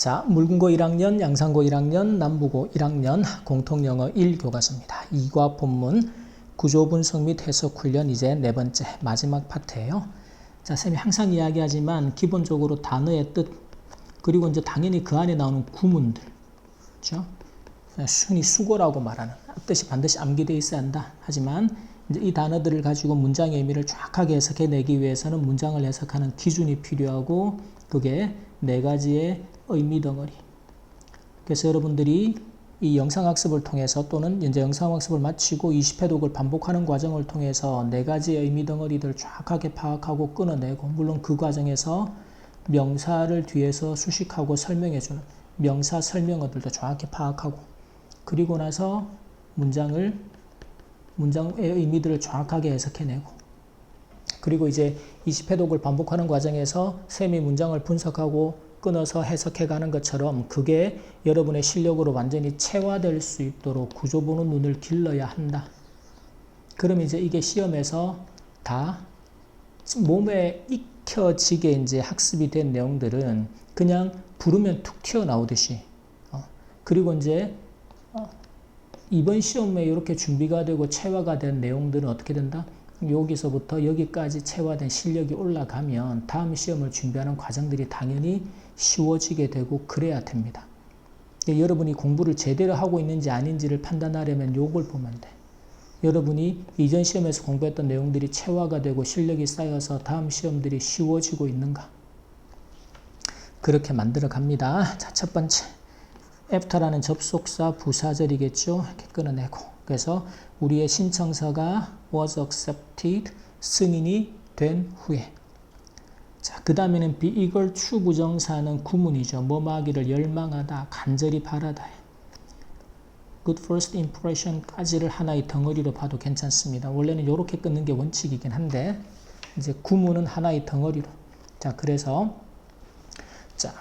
자, 물군고 1학년, 양산고 1학년, 남부고 1학년 공통영어 1교과서입니다. 2과 본문 구조 분석 및 해석 훈련 이제 네 번째 마지막 파트예요. 자, 쌤이 항상 이야기하지만 기본적으로 단어의 뜻 그리고 이제 당연히 그 안에 나오는 구문들 그렇죠? 순위 수고라고 말하는 뜻이 반드시 암기되어 있어야 한다. 하지만 이 단어들을 가지고 문장의 의미를 정확하게 해석해내기 위해서는 문장을 해석하는 기준이 필요하고 그게 네 가지의 의미 덩어리. 그래서 여러분들이 이 영상학습을 통해서 또는 이제 영상학습을 마치고 20회 독을 반복하는 과정을 통해서 네 가지의 의미 덩어리들을 정확하게 파악하고 끊어내고 물론 그 과정에서 명사를 뒤에서 수식하고 설명해주는 명사 설명어들도 정확히 파악하고 그리고 나서 문장을 문장의 의미들을 정확하게 해석해내고 그리고 이제 20회 독을 반복하는 과정에서 쌤이 문장을 분석하고 끊어서 해석해가는 것처럼 그게 여러분의 실력으로 완전히 체화될 수 있도록 구조 보는 눈을 길러야 한다. 그럼 이제 이게 시험에서 다 몸에 익혀지게 이제 학습이 된 내용들은 그냥 부르면 툭 튀어나오듯이 어. 그리고 이제 어. 이번 시험에 이렇게 준비가 되고 체화가 된 내용들은 어떻게 된다? 여기서부터 여기까지 체화된 실력이 올라가면 다음 시험을 준비하는 과정들이 당연히 쉬워지게 되고 그래야 됩니다. 여러분이 공부를 제대로 하고 있는지 아닌지를 판단하려면 요걸 보면 돼. 여러분이 이전 시험에서 공부했던 내용들이 체화가 되고 실력이 쌓여서 다음 시험들이 쉬워지고 있는가? 그렇게 만들어 갑니다. 자, 첫 번째. after라는 접속사 부사절이겠죠. 이렇게 끊어내고. 그래서 우리의 신청서가 was accepted 승인이 된 후에 자, 그 다음에는 be eager to 부정사는 구문이죠. 뭐뭐하기를 열망하다, 간절히 바라다. good first impression까지를 하나의 덩어리로 봐도 괜찮습니다. 원래는 이렇게 끊는 게 원칙이긴 한데 이제 구문은 하나의 덩어리로. 자, 그래서 자,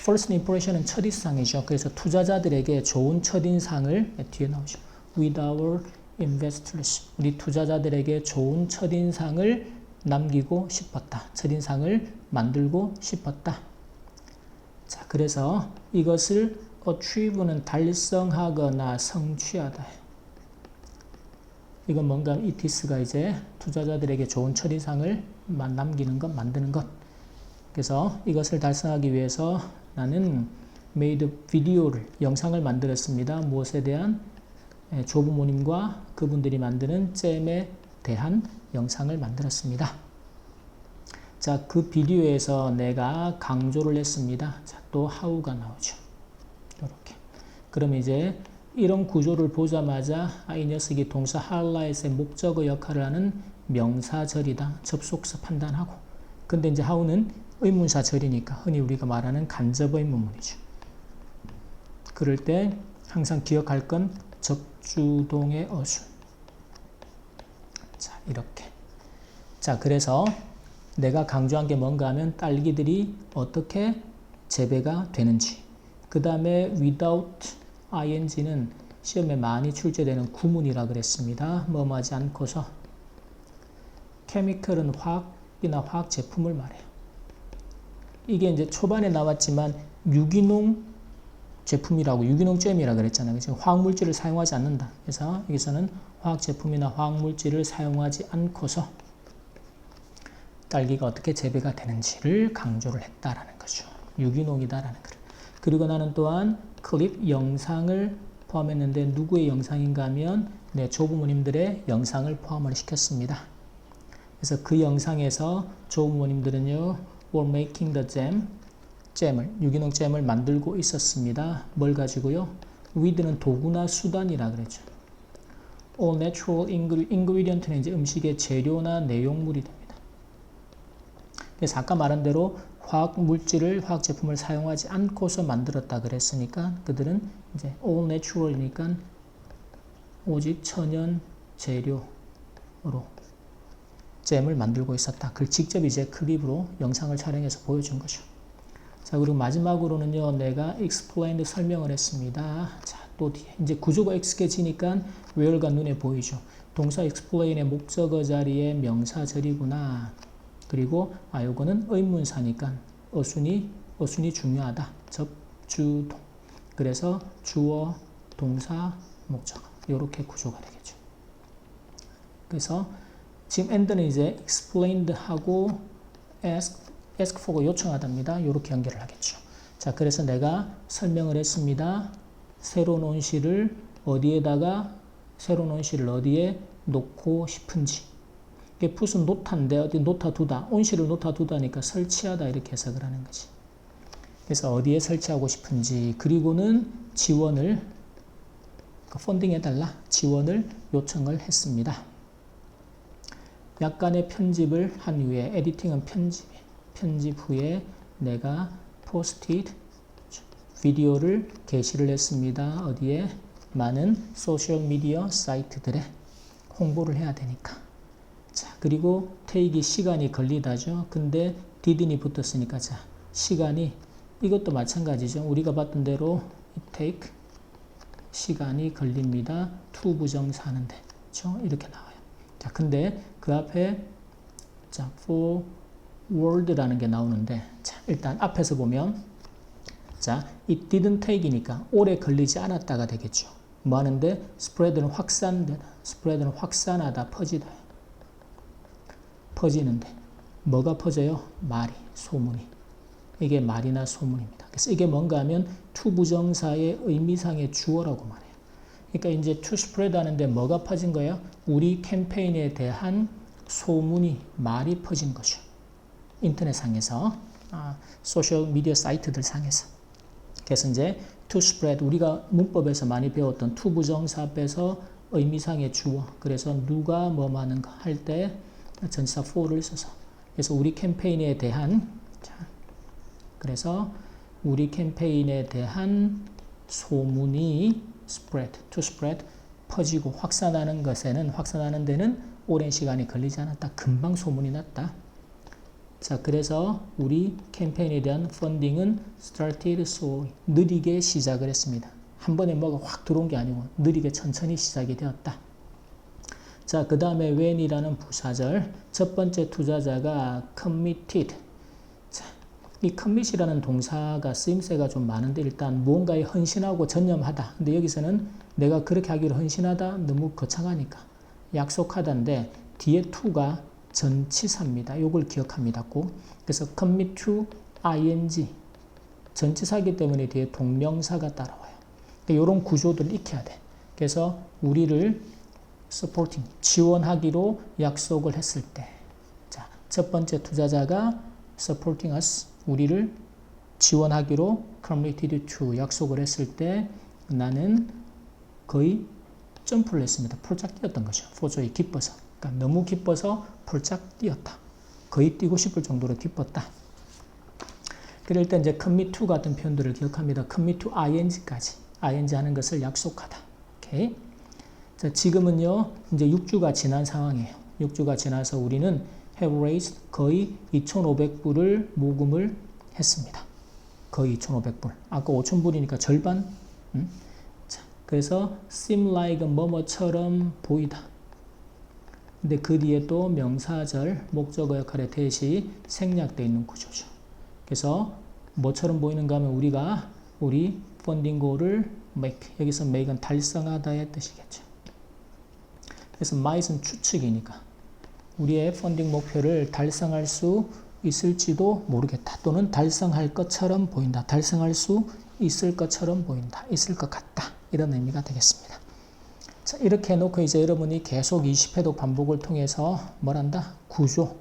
first impression은 첫인상이죠. 그래서 투자자들에게 좋은 첫인상을 뒤에 나오죠. With our investors. 우리 투자자들에게 좋은 첫인상을 남기고 싶었다. 첫인상을 만들고 싶었다. 자, 그래서 이것을 achieve는 달성하거나 성취하다. 이건 뭔가 이티스가 이제 투자자들에게 좋은 첫인상을 남기는 것, 만드는 것. 그래서 이것을 달성하기 위해서 나는 made 비디오를, 영상을 만들었습니다. 무엇에 대한 조부모님과 그분들이 만드는 잼에 대한 영상을 만들었습니다. 자, 그 비디오에서 내가 강조를 했습니다. 자, 또 how가 나오죠. 이렇게. 그럼 이제 이런 구조를 보자마자 아, 이 녀석이 동사 highlight의 목적어 역할을 하는 명사절이다. 접속사 판단하고. 근데 이제 how는 의문사절이니까 흔히 우리가 말하는 간접 의 문문이죠. 그럴 때 항상 기억할 건 적주동의 어순. 자, 이렇게. 자, 그래서 내가 강조한 게 뭔가 하면 딸기들이 어떻게 재배가 되는지. 그 다음에 without ing는 시험에 많이 출제되는 구문이라 그랬습니다. 뭐뭐하지 않고서. 케미컬은 화학이나 화학 제품을 말해요. 이게 이제 초반에 나왔지만 유기농 제품이라고 유기농 잼이라 그랬잖아요. 그래서 화학물질을 사용하지 않는다. 그래서 여기서는 화학 제품이나 화학물질을 사용하지 않고서 딸기가 어떻게 재배가 되는지를 강조를 했다라는 거죠. 유기농이다라는 거. 그리고 나는 또한 클립 영상을 포함했는데 누구의 영상인가 하면 네, 조부모님들의 영상을 포함을 시켰습니다. 그래서 그 영상에서 조부모님들은요, were making the jam, 잼을, 유기농 잼을 만들고 있었습니다. 뭘 가지고요? with는 도구나 수단이라 그랬죠. all natural ingredient는 이제 음식의 재료나 내용물이 됩니다. 그래서 아까 말한 대로 화학 물질을 화학 제품을 사용하지 않고서 만들었다 그랬으니까 그들은 이제 all natural이니까 오직 천연 재료로 잼을 만들고 있었다. 그걸 직접 이제 클립으로 영상을 촬영해서 보여준 거죠. 자, 그리고 마지막으로는요, 내가 explained 설명을 했습니다. 자, 또. 이제 구조가 익숙해지니까 where가 눈에 보이죠. 동사 explain의 목적어 자리에 명사절이구나. 그리고 아 요거는 의문사니까 어순이 어순이 중요하다. 접 주동. 그래서 주어, 동사, 목적. 이렇게 구조가 되겠죠. 그래서 지금 end는 이제 explained 하고 for가 요청하답니다. 이렇게 연결을 하겠죠. 자, 그래서 내가 설명을 했습니다. 새로운 온실을 어디에다가 새로운 온실을 어디에 놓고 싶은지. 이게 풋은 놓다인데 어디 놓다 두다. 온실을 놓다 두다니까 설치하다 이렇게 해석을 하는 거지. 그래서 어디에 설치하고 싶은지 그리고는 지원을 그 펀딩해달라 지원을 요청을 했습니다. 약간의 편집을 한 후에 에디팅은 편집 편집 후에 내가 포스트잇 비디오를 게시를 했습니다. 어디에 많은 소셜 미디어 사이트들에 홍보를 해야 되니까. 자, 그리고 테이크 시간이 걸리다죠. 근데 didn't 붙었으니까 자, 시간이 이것도 마찬가지죠. 우리가 봤던 대로 take 시간이 걸립니다. to 부정사 하는데. 그렇죠? 이렇게 나와요. 자, 근데 그 앞에 자, for word라는 게 나오는데 자, 일단 앞에서 보면 자, it didn't take이니까 오래 걸리지 않았다가 되겠죠. 뭐 하는데 spread는 확산되다. spread는 확산하다, 퍼지다. 퍼지는데 뭐가 퍼져요? 말이, 소문이. 이게 말이나 소문입니다. 그래서 이게 뭔가 하면 to 부정사의 의미상의 주어라고 말해요. 그러니까 이제 to spread 하는데 뭐가 퍼진 거예요? 우리 캠페인에 대한 소문이 말이 퍼진 거죠. 인터넷 상에서 아, 소셜 미디어 사이트들 상에서. 그래서 이제 to spread 우리가 문법에서 많이 배웠던 to 부정사 빼서 의미상의 주어. 그래서 누가 뭐거할때 전사 for를 써서. 그래서 우리 캠페인에 대한 자, 그래서 우리 캠페인에 대한 소문이 spread, to spread 퍼지고 확산하는 것에는 확산하는 데는 오랜 시간이 걸리지 않았다. 금방 소문이 났다. 자, 그래서 우리 캠페인에 대한 펀딩은 started so 느리게 시작을 했습니다. 한 번에 뭐가 확 들어온 게 아니고 느리게 천천히 시작이 되었다. 자, 그 다음에 when이라는 부사절. 첫 번째 투자자가 committed. 자, 이 commit이라는 동사가 쓰임새가 좀 많은데 일단 무언가에 헌신하고 전념하다. 근데 여기서는 내가 그렇게 하기로 헌신하다 너무 거창하니까 약속하다인데 뒤에 to가 전치사입니다. 요걸 기억합니다. 꼭. 그래서 commit to ing 전치사기 때문에 뒤에 동명사가 따라와요. 이런 구조들을 익혀야 돼. 그래서 우리를 supporting 지원하기로 약속을 했을 때, 자, 첫 번째 투자자가 supporting us 우리를 지원하기로 committed to 약속을 했을 때 나는 거의 점프를 했습니다. 폴짝 뛰었던 거죠. 포조이 기뻐서. 그러니까 너무 기뻐서 폴짝 뛰었다. 거의 뛰고 싶을 정도로 기뻤다. 그럴 때 이제 commit to 같은 표현들을 기억합니다. commit to ing까지. ing 하는 것을 약속하다. 오케이. 자, 지금은요, 이제 6주가 지난 상황이에요. 6주가 지나서 우리는 have raised 거의 2,500불을 모금을 했습니다. 거의 2,500불. 아까 5,000불이니까 절반. 음? 자, 그래서 seem like 뭐뭐처럼 보이다. 근데 그 뒤에 또 명사절, 목적어 역할의 대시 생략되어 있는 구조죠. 그래서 뭐처럼 보이는가 하면 우리가 우리 펀딩 고를 make, 여기서 make은 달성하다의 뜻이겠죠. 그래서 might은 추측이니까 우리의 펀딩 목표를 달성할 수 있을지도 모르겠다. 또는 달성할 것처럼 보인다. 달성할 수 있을 것처럼 보인다. 있을 것 같다. 이런 의미가 되겠습니다. 자, 이렇게 해놓고 이제 여러분이 계속 20회독 반복을 통해서 뭘한다? 구조.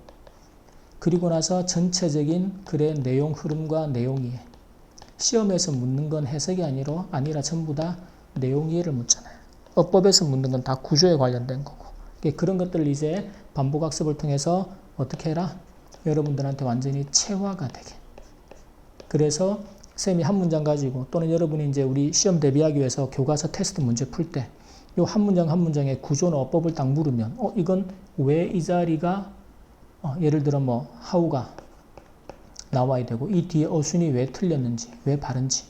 그리고 나서 전체적인 글의 내용 흐름과 내용 이해. 시험에서 묻는 건 해석이 아니라, 아니라 전부 다 내용 이해를 묻잖아요. 어법에서 묻는 건 다 구조에 관련된 거고. 그런 것들을 이제 반복 학습을 통해서 어떻게 해라? 여러분들한테 완전히 체화가 되게. 그래서 쌤이 한 문장 가지고 또는 여러분이 이제 우리 시험 대비하기 위해서 교과서 테스트 문제 풀 때 이 한 문장 한 문장의 구조나 어법을 딱 물으면 어 이건 왜 이 자리가 어, 예를 들어 뭐 하우가 나와야 되고 이 뒤에 어순이 왜 틀렸는지 왜 바른지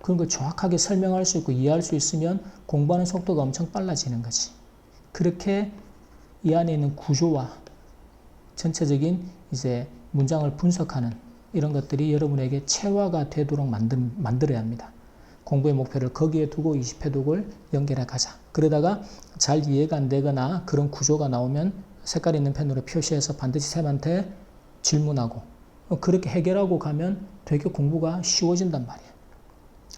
그런 걸 정확하게 설명할 수 있고 이해할 수 있으면 공부하는 속도가 엄청 빨라지는 거지. 그렇게 이 안에 있는 구조와 전체적인 이제 문장을 분석하는 이런 것들이 여러분에게 체화가 되도록 만들, 만들어야 합니다. 공부의 목표를 거기에 두고 20회독을 연결해 가자. 그러다가 잘 이해가 안 되거나 그런 구조가 나오면 색깔 있는 펜으로 표시해서 반드시 쌤한테 질문하고 어, 그렇게 해결하고 가면 되게 공부가 쉬워진단 말이에요.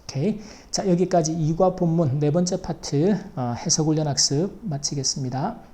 오케이. 자, 여기까지 이과 본문 네 번째 파트 어, 해석 훈련 학습 마치겠습니다.